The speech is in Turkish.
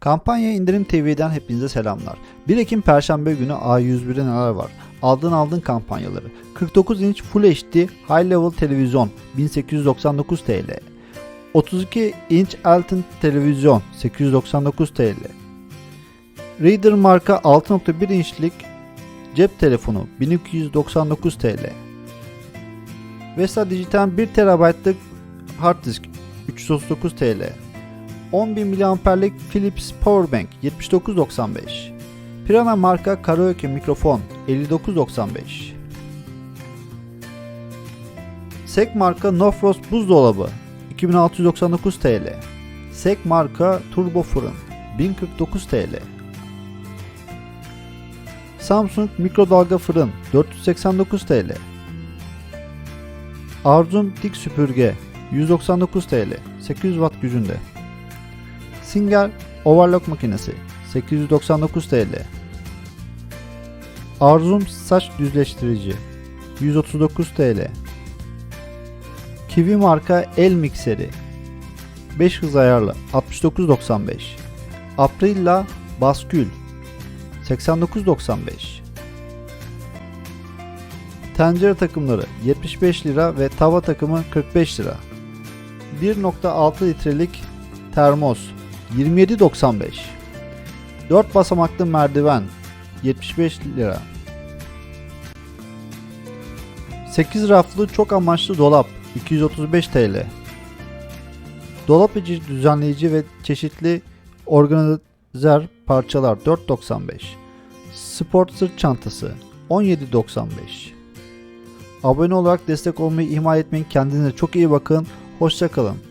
Kampanya İndirim TV'den hepinize selamlar. 1 Ekim Perşembe günü A101'de neler var? Aldın aldın kampanyaları. 49 inç Full HD High Level televizyon 1899 TL. 32 inç Elton televizyon 899 TL. Reader marka 6.1 inçlik cep telefonu 1299 TL. Vesta Dijital 1 TB'lık hard disk 339 TL. 10.000 mAh'lik Philips Powerbank 79.95. Pirana marka karaoke mikrofon 59.95. Sek marka No Frost buzdolabı 2699 TL. Sek marka turbo fırın 1049 TL. Samsung mikrodalga fırın 489 TL. Arzum dik süpürge 199 TL 800 Watt gücünde. Singer overlock makinesi 899 TL. Arzum saç düzleştirici 139 TL. Kiwi marka el mikseri 5 hız ayarlı 69.95. Aprilla baskül 89.95. Tencere takımları 75 lira ve tava takımı 45 lira. 1.6 litrelik termos 27.95. 4 basamaklı merdiven 75 lira. 8 raflı çok amaçlı dolap 235 TL. Dolap içi düzenleyici ve çeşitli organizer parçalar 4.95. Sport sırt çantası 17.95. Abone olarak destek olmayı ihmal etmeyin. Kendinize çok iyi bakın. Hoşçakalın.